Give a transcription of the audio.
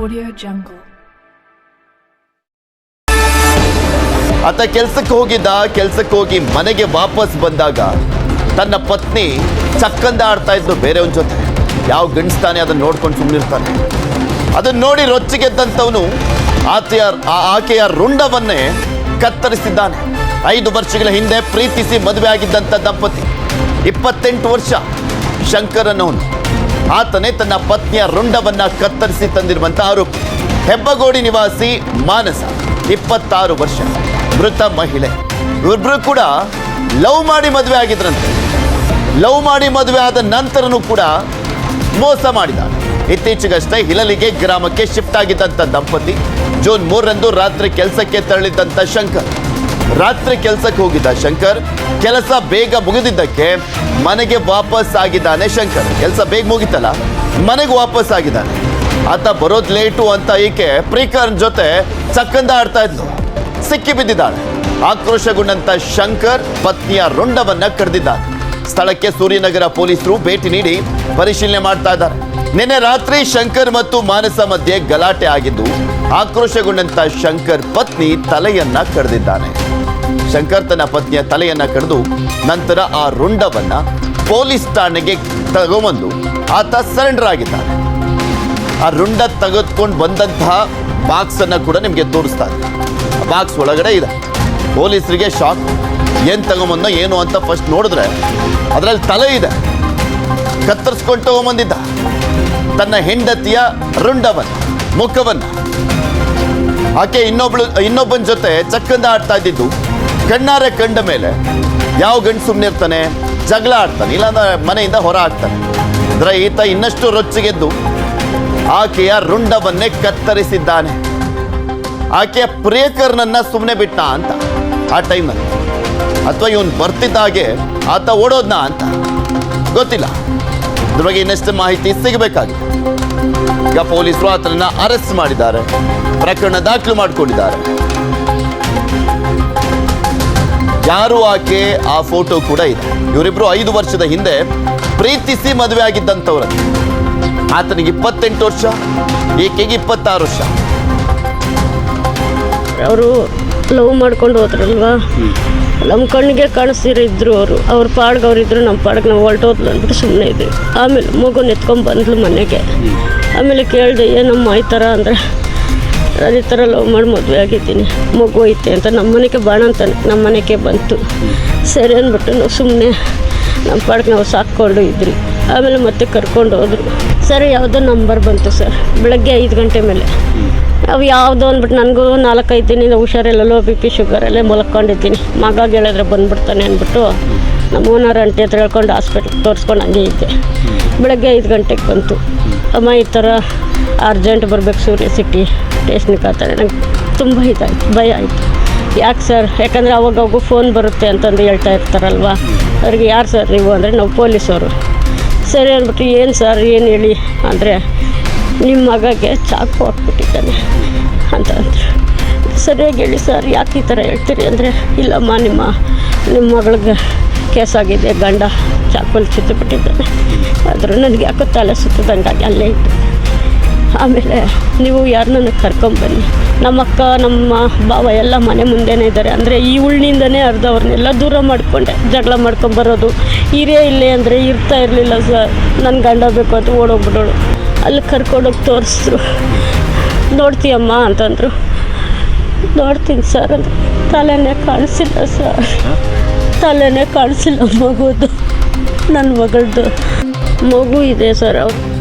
Audio Jungle. ಆತ ಕೆಲ್ಸಕ್ಕೆ ಹೋಗಿದ್ದ, ಕೆಲ್ಸಕ್ಕೆ ಹೋಗಿ ಮನೆಗೆ ವಾಪಸ್ ಬಂದಾಗ ತನ್ನ ಪತ್ನಿ ಚಕ್ಕಂದ ಆಡ್ತಾ ಇದ್ಲು ಬೇರೆಯವನ ಜೊತೆ. ಯಾವ ಗಂಡಸ್ತಾನೆ ಅದನ್ನ ನೋಡ್ಕೊಂಡು ಸುಮ್ಮನಿರ್ತಾನೆ ಅದನ್ನ ನೋಡಿ ರೊಚ್ಚಿಗೆದ್ದಂಥವನು ಆಕೆಯ ಆಕೆಯ ರುಂಡವನ್ನೇ ಕತ್ತರಿಸಿದ್ದಾನೆ. ಐದು ವರ್ಷಗಳ ಹಿಂದೆ ಪ್ರೀತಿಸಿ ಮದುವೆ ಆಗಿದ್ದಂಥ ದಂಪತಿ. ಇಪ್ಪತ್ತೆಂಟು ವರ್ಷ ಶಂಕರ್ ಅನ್ನೋನು ಆತನೇ ತನ್ನ ಪತ್ನಿಯ ರುಂಡವನ್ನ ಕತ್ತರಿಸಿ ತಂದಿರುವಂಥ ಆರೋಪಿ ಹೆಬ್ಬಗೋಡಿ ನಿವಾಸಿ ಮಾನಸ, ಇಪ್ಪತ್ತಾರು ವರ್ಷ, ಮೃತ ಮಹಿಳೆ. ಇವ್ರಿಬ್ರು ಕೂಡ ಲವ್ ಮಾಡಿ ಮದುವೆ ಆಗಿದ್ರಂತೆ. ಲವ್ ಮಾಡಿ ಮದುವೆ ಆದ ನಂತರನೂ ಕೂಡ ಮೋಸ ಮಾಡಿದ ಇತ್ತೀಚೆಗಷ್ಟೇ ಹಿಲಲಿಗೆ ಗ್ರಾಮಕ್ಕೆ ಶಿಫ್ಟ್ ಆಗಿದ್ದಂಥ ದಂಪತಿ. ಜೂನ್ ಮೂರರಂದು ರಾತ್ರಿ ಕೆಲಸಕ್ಕೆ ತೆರಳಿದ್ದಂಥ ಶಂಕರ್. ರಾತ್ರಿ ಕೆಲಸಕ್ಕೆ ಹೋಗಿದ್ದ ಶಂಕರ್, ಕೆಲಸ ಬೇಗ ಮುಗಿದಿದ್ದಕ್ಕೆ ಮನೆಗೆ ವಾಪಸ್ ಆಗಿದ್ದಾನೆ ಶಂಕರ್. ಕೆಲಸ ಬೇಗ ಮುಗಿತಲ್ಲ? ಮನೆಗೆ ವಾಪಸ್ ಆಗಿದ್ದಾನೆ. ಆತ ಬರೋದ್ ಲೇಟು ಅಂತ ಈಕೆ ಪ್ರೀಕರ್ನ್ ಜೊತೆ ಚಕ್ಕಂದ ಆಡ್ತಾ ಇದ್ಲು. ಸಿಕ್ಕಿ ಬಿದ್ದಿದ್ದಾಳೆ. ಆಕ್ರೋಶಗೊಂಡಂತ ಶಂಕರ್ ಪತ್ನಿಯ ರುಂಡವನ್ನ ಕರೆದಿದ್ದಾನೆ ಸ್ಥಳಕ್ಕೆ ಸೂರ್ಯನಗರ ಪೊಲೀಸರು ಭೇಟಿ ನೀಡಿ ಪರಿಶೀಲನೆ ಮಾಡ್ತಾ ಇದ್ದಾರೆ. ನಿನ್ನೆ ರಾತ್ರಿ ಶಂಕರ್ ಮತ್ತು ಮಾನಸ ಮಧ್ಯೆ ಗಲಾಟೆ ಆಗಿದ್ದು ಆಕ್ರೋಶಗೊಂಡಂತ ಶಂಕರ್ ಪತ್ನಿ ತಲೆಯನ್ನ ಕಡ್ದಿದ್ದಾನೆ. ಶಂಕರ್ ತನ್ನ ಪತ್ನಿಯ ತಲೆಯನ್ನ ಕಡಿದು ನಂತರ ಆ ರುಂಡವನ್ನ ಪೊಲೀಸ್ ಠಾಣೆಗೆ ತಗೊಂಬಂದು ಆತ ಸರೆಂಡರ್ ಆಗಿದ್ದಾನೆ. ಆ ರುಂಡ ತೆಗೆದುಕೊಂಡು ಬಂದಂತಹ ಬಾಕ್ಸ್ ಅನ್ನ ಕೂಡ ನಿಮಗೆ ತೋರಿಸ್ತಾರೆ. ಬಾಕ್ಸ್ ಒಳಗಡೆ ಇದೆ. ಪೊಲೀಸರಿಗೆ ಶಾಕ್ ಏನ್ ತಗೊಂಬಂದ, ಏನು ಅಂತ ಫಸ್ಟ್ ನೋಡಿದ್ರೆ ಅದರಲ್ಲಿ ತಲೆ ಇದೆ. ಕತ್ತರಿಸ್ಕೊಂಡು ತಗೊಂಬಂದಿದ್ದ. ತನ್ನ ಹೆಂಡತಿಯ ರುಂಡವನ್ನ, ಮುಖವನ್ನ. ಆಕೆ ಇನ್ನೊಬ್ಳು, ಇನ್ನೊಬ್ಬನ ಜೊತೆ ಚಕ್ಕಂದ ಆಡ್ತಾ ಇದ್ದಿದ್ದು ಕಣ್ಣಾರೆ ಕಂಡ ಮೇಲೆ ಯಾವ ಗಂಡು ಸುಮ್ಮನೆ ಇರ್ತಾನೆ? ಜಗಳ ಆಡ್ತಾನೆ, ಇಲ್ಲಾಂದ್ರೆ ಮನೆಯಿಂದ ಹೊರ ಆಗ್ತಾನೆ ಅಂದ್ರೆ ಈತ ಇನ್ನಷ್ಟು ರೊಚ್ಚಿಗೆದ್ದು ಆಕೆಯ ರುಂಡವನ್ನೇ ಕತ್ತರಿಸಿದ್ದಾನೆ. ಆಕೆಯ ಪ್ರಿಯಕರನನ್ನ ಸುಮ್ಮನೆ ಬಿಟ್ಟ ಅಂತ ಆ ಟೈಮಲ್ಲಿ. ಅಥವಾ ಇವನು ಬರ್ತಿದ್ದಾಗೆ ಆತ ಓಡೋದ್ನ ಅಂತ ಗೊತ್ತಿಲ್ಲ. ಅದ್ರ ಬಗ್ಗೆ ಇನ್ನಷ್ಟು ಮಾಹಿತಿ ಸಿಗಬೇಕಾಗಿದೆ. ಈಗ ಪೊಲೀಸರು ಆತನನ್ನ ಅರೆಸ್ಟ್ ಮಾಡಿದ್ದಾರೆ, ಪ್ರಕರಣ ದಾಖಲು ಮಾಡಿಕೊಂಡಿದ್ದಾರೆ. ಯಾರು ಆಕೆ? ಆ ಫೋಟೋ ಕೂಡ ಇದೆ. ಇವರಿಬ್ರು ಐದು ವರ್ಷದ ಹಿಂದೆ ಪ್ರೀತಿಸಿ ಮದುವೆ ಆಗಿದ್ದಂಥವ್ರ. ಆತನಿಗೆ ಇಪ್ಪತ್ತೆಂಟು ವರ್ಷ, ಈಕೆಗೆ ಇಪ್ಪತ್ತಾರು ವರ್ಷ. ಅವರು ಲವ್ ಮಾಡ್ಕೊಂಡು ಹೋದ್ರಲ್ವಾ? ನಮ್ಮ ಕಣ್ಣಿಗೆ ಕಾಣಿಸ್ತಿರಿದ್ರು ಅವರು. ಅವ್ರ ಪಾಡ್ಗೆ ಅವರಿದ್ರು ನಮ್ಮ ಪಾಡ್ಗೆ ನಾವು ಹೊರಟೋದ್ಲು ಅಂದ್ಬಿಟ್ಟು ಸುಮ್ಮನೆ ಇದ್ವಿ. ಆಮೇಲೆ ಮಗು ನೆತ್ಕೊಂಡ್ ಬಂದ್ಲು ಮನೆಗೆ. ಆಮೇಲೆ ಕೇಳಿದೆ, ಏನಮ್ಮ ಈ ಥರ ಅಂದರೆ ಈ ಥರ ಲವ್ ಮಾಡಿ ಮದುವೆ ಆಗಿದ್ದೀನಿ. ಮಗು ಐತೆ ಅಂತ ನಮ್ಮ ಮನೆಗೆ ಬಾಣ ಅಂತಾನೆ. ನಮ್ಮ ಮನೆಗೆ ಬಂತು. ಸರಿ ಅಂದ್ಬಿಟ್ಟು ನಾವು ಸುಮ್ಮನೆ ನಮ್ಮ ಪಾಡ್ಗೆ ನಾವು ಸಾಕ್ಕೊಂಡು ಇದ್ರಿ ಆಮೇಲೆ ಮತ್ತೆ ಕರ್ಕೊಂಡು ಹೋದ್ರು. ಸರಿ, ಯಾವುದೋ ನಂಬರ್ ಬಂತು ಸರ್ ಬೆಳಗ್ಗೆ ಐದು ಗಂಟೆ ಮೇಲೆ. ಅವು ಯಾವುದೋ ಅಂದ್ಬಿಟ್ಟು ನನಗೂ ನಾಲ್ಕೈದು ದಿನದಿಂದ ಹುಷಾರೆಲ್ಲ ಲೋ ಬಿ ಪಿ ಶುಗರೆಲ್ಲೇ ಮಲ್ಕೊಂಡಿದ್ದೀನಿ. ಮಗ ಗೆಳೆದ್ರೆ ಬಂದ್ಬಿಡ್ತಾನೆ ಅಂದ್ಬಿಟ್ಟು ಅಂಟಿ ಹತ್ರ ಹೇಳ್ಕೊಂಡು ಹಾಸ್ಪಿಟ್ಲಿಗೆ ತೋರಿಸ್ಕೊಂಡು ಹಂಗೆ ಇದ್ದೆ. ಬೆಳಗ್ಗೆ ಐದು ಗಂಟೆಗೆ ಬಂತು. ಅಮ್ಮ, ಈ ಥರ ಅರ್ಜೆಂಟ್ ಬರಬೇಕು ಸೂರ್ಯ ಸಿಟಿ ಸ್ಟೇಷನ್ಗೆ ಆಗ್ತಾರೆ ನಂಗೆ ತುಂಬ ಇದಾಯ್ತು, ಭಯ ಆಯಿತು. ಯಾಕೆ ಸರ್ ಯಾಕಂದರೆ ಅವಾಗ ಫೋನ್ ಬರುತ್ತೆ ಅಂತಂದು ಹೇಳ್ತಾ ಇರ್ತಾರಲ್ವ? ಅವ್ರಿಗೆ ಯಾರು ಸರ್ ನೀವು ಅಂದರೆ ನಾವು ಪೊಲೀಸವರು. ಸರಿ ಅಂದ್ಬಿಟ್ಟು ಏನು ಸರ್ ಏನು ಹೇಳಿ? ಅಂದರೆ ನಿಮ್ಮ ಮಗಗೆ ಚಾಕು ಹಾಕ್ಬಿಟ್ಟಿದ್ದಾನೆ ಅಂತ ಅಂದರು. ಸರಿಯಾಗಿ ಹೇಳಿ ಸರ್ ಯಾಕೆ ಈ ಥರ ಹೇಳ್ತೀರಿ? ಅಂದರೆ, ಇಲ್ಲಮ್ಮ, ನಿಮ್ಮ ನಿಮ್ಮ ಮಗಳಿಗೆ ಕೇಸಾಗಿದೆ, ಗಂಡ ಚಾಕುಲಿ ಬಿಟ್ಟಿದ್ದಾರೆ ಆದರೂ ನನಗೆ ಯಾಕೋ ತಲೆ ಸುತ್ತದಂಗಾಗಿ ಅಲ್ಲೇ ಇತ್ತು ಆಮೇಲೆ ನೀವು ಯಾರನ್ನ ಕರ್ಕೊಂಬನ್ನಿ. ನಮ್ಮ ಅಕ್ಕ, ನಮ್ಮ ಭಾವ ಎಲ್ಲ ಮನೆ ಮುಂದೆನೇ ಇದ್ದಾರೆ. ಅಂದರೆ ಈ ಉಳ್ಳಿಂದನೇ ಅರ್ಧವ್ರನ್ನೆಲ್ಲ ದೂರ ಮಾಡಿಕೊಂಡೆ. ಜಗಳ ಮಾಡ್ಕೊಂಬರೋದು. ಹಿರಿಯ ಇಲ್ಲೇ ಅಂದರೆ ಇರ್ತಾ ಇರಲಿಲ್ಲ ಸರ್. ನನ್ನ ಗಂಡ ಬೇಕು ಅಂತ ಓಡೋಗ್ಬಿಡೋಳು. ಅಲ್ಲಿ ಕರ್ಕೊಂಡೋಗಿ ತೋರಿಸಿದ್ರು ನೋಡ್ತೀಯಮ್ಮ ಅಂತಂದರು. ನೋಡ್ತೀನಿ ಸರ್ ಅಂತ ತಲೆನೇ ಕಾಣಿಸಿಲ್ಲ ಸರ್. ತಲೆನೇ ಕಾಣಿಸಿಲ್ಲ ಮಗುದು. ನನ್ನ ಮಗಳದು ಮಗು ಇದೆ ಸರ್ ಅವ್ರು